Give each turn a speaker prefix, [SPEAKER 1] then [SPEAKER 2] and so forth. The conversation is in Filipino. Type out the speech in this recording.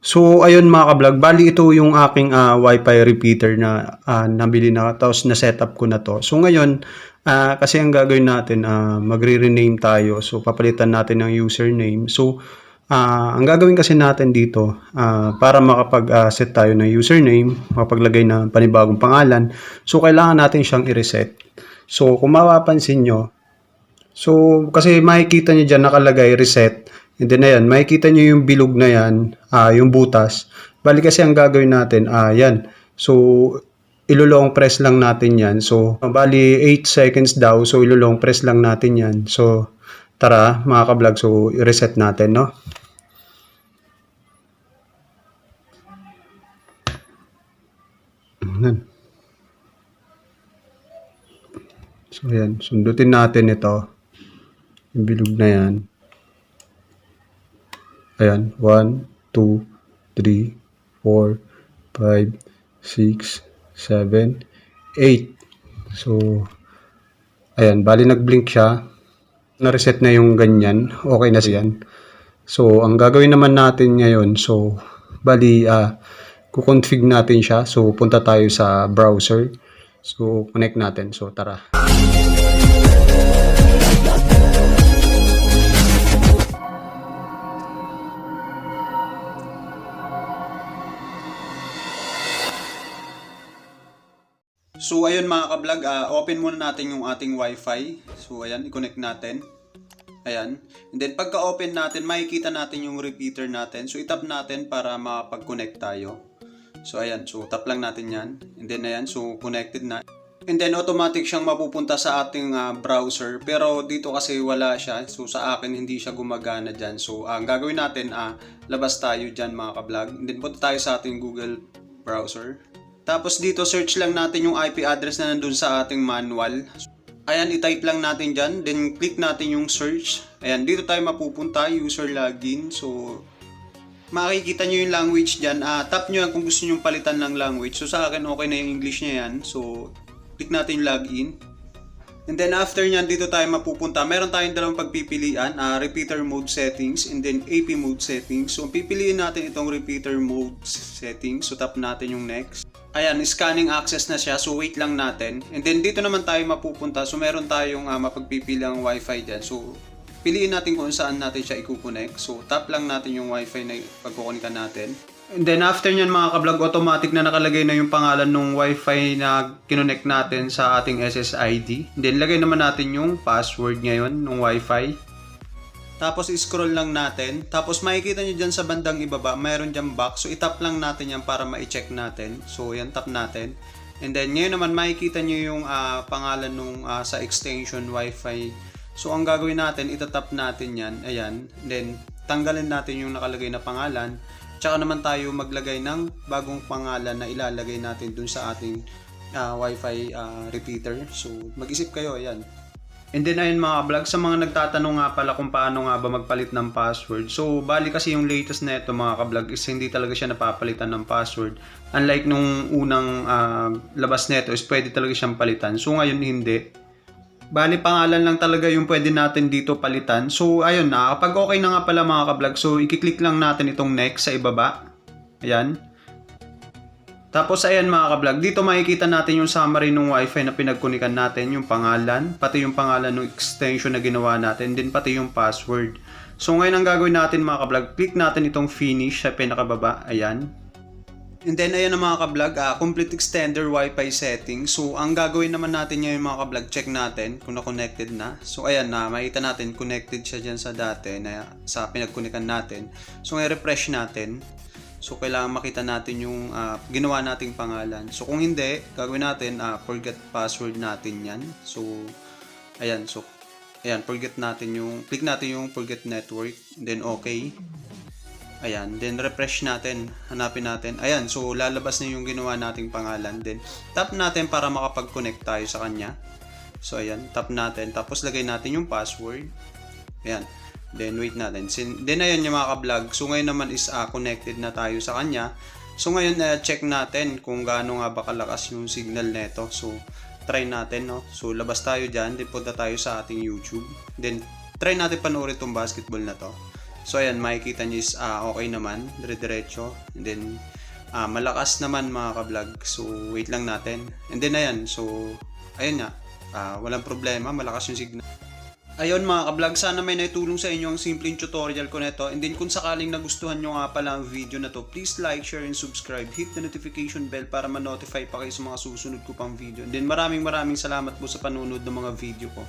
[SPEAKER 1] So ayun mga ka-vlog, bali ito yung aking ah, Wi-Fi repeater na ah, nabili na tapos na setup ko na to. So ngayon, ah, kasi ang gagawin natin, ah, magre-rename tayo. So papalitan natin ng username. So ah, ang gagawin kasi natin dito, ah, para makapag-set tayo ng username, makapaglagay ng panibagong pangalan, so kailangan natin siyang i-reset. So kung mapapansin nyo, So, kasi makikita nyo dyan nakalagay reset. And then ayan, makikita nyo yung bilog na yan, ah, yung butas. Bali kasi ang gagawin natin, ah, yan. So, ilolong press lang natin yan. So, bali 8 seconds daw. So, ilolong press lang natin yan. So, tara mga ka-vlog. So, i-reset natin, no? Ayan. So, ayan. Sundutin natin ito. Yung bilog na yan. Ayan. 1, 2, 3, 4, 5, 6, 7, 8. So, ayan. Bali nag-blink siya. Na-reset na yung ganyan. Okay na siyan. So, ang gagawin naman natin ngayon, so, bali, ah, kukonfig natin siya. So, punta tayo sa browser. So, connect natin. So, tara. So ayun mga ka-vlog, ah, open muna natin yung ating wifi. So ayan, i-connect natin. Ayan. And then pagka-open natin, makikita natin yung repeater natin. So itap natin para makapag-connect tayo. So ayan, so tap lang natin yan. And then ayan, so connected na. And then automatic siyang mapupunta sa ating ah, browser. Pero dito kasi wala siya. So sa akin hindi siya gumagana dyan. So ah, ang gagawin natin, ah, labas tayo dyan mga ka-vlog. And then punta tayo sa ating Google browser. Tapos dito search lang natin yung IP address na nandun sa ating manual. Ayan, i-type lang natin dyan. Then click natin yung search. Ayan, dito tayo mapupunta, user login. So, makikita nyo yung language dyan. Ah, tap nyo yan kung gusto nyo palitan ng language. So, sa akin okay na yung English niya yan. So, click natin yung login. And then after nyan, dito tayo mapupunta. Meron tayong dalawang pagpipilian, ah, repeater mode settings and then AP mode settings. So pipiliin natin itong repeater mode settings. So tap natin yung next. Ayan, scanning access na siya. So wait lang natin. And then dito naman tayo mapupunta. So meron tayong uh, mapagpipiliang wifi dyan. So piliin natin kung saan natin siya i-connect. So tap lang natin yung wifi na pagkukunika natin. And then after nyan mga kablog, automatic na nakalagay na yung pangalan ng wifi na kinonect natin sa ating SSID. And then lagay naman natin yung password ngayon ng wifi. Tapos scroll lang natin. Tapos makikita nyo dyan sa bandang ibaba, mayroon dyan box. So itap lang natin yan para ma-check natin. So yan, tap natin. And then ngayon naman makikita nyo yung ah, pangalan nung ah, sa extension wifi. So ang gagawin natin, itatap natin yan. Ayan. Then tanggalin natin yung nakalagay na pangalan. Tsaka naman tayo maglagay ng bagong pangalan na ilalagay natin dun sa ating ah, wifi ah, repeater. So mag-isip kayo, ayan. And then ayun mga vlog, sa mga nagtatanong nga pala kung paano nga ba magpalit ng password. So, bali kasi yung latest na ito mga ka-vlog is hindi talaga siya napapalitan ng password. Unlike nung unang ah, labas nito is pwede talaga siyang palitan. So, ngayon hindi. Bali pangalan lang talaga yung pwede natin dito palitan. So, ayun na. Kapag okay na nga pala mga ka-vlog, so i-click lang natin itong next sa ibaba. Ayan. Tapos ayan mga ka-vlog, dito makikita natin yung summary ng wifi na pinagkunikan natin, yung pangalan, pati yung pangalan ng extension na ginawa natin, din pati yung password. So ngayon ang gagawin natin mga ka-vlog, click natin itong finish sa pinakababa, ayan. And then ayan na mga ka-vlog, ah, complete extender wifi settings. So ang gagawin naman natin ngayon mga ka-vlog, check natin kung na-connected na. So ayan na, makita natin connected siya dyan sa dati na sa pinagkunikan natin. So ngayon refresh natin. So, kailangan makita natin yung ah, ginawa nating pangalan. So, kung hindi, gagawin natin, ah, forget password natin yan. So, ayan. So, ayan, forget natin yung, click natin yung forget network. Then, okay. Ayan. Then, refresh natin. Hanapin natin. Ayan. So, lalabas na yung ginawa nating pangalan. Then, tap natin para makapag-connect tayo sa kanya. So, ayan. Tap natin. Tapos, lagay natin yung password. Ayan. Then wait natin. Then ayun yung mga ka-vlog. So ngayon naman is ah, connected na tayo sa kanya. So ngayon uh, check natin kung gaano nga ba kalakas yung signal nito. So try natin no. So labas tayo diyan, then punta tayo sa ating YouTube. Then try natin panoorin tong basketball na to. So ayan, makikita nyo is ah, okay naman, dire-diretso. And then, ah, malakas naman mga ka-vlog. So wait lang natin. And then ayan, so ayun nga, ah, walang problema, malakas yung signal. Ayun mga ka-vlog, sana may naitulong sa inyo ang simpleng tutorial ko nito. And then kung sakaling nagustuhan nyo nga pala ang video na to, please like, share, and subscribe. Hit the notification bell para ma-notify pa kayo sa mga susunod ko pang video. And then maraming maraming salamat po sa panunod ng mga video ko.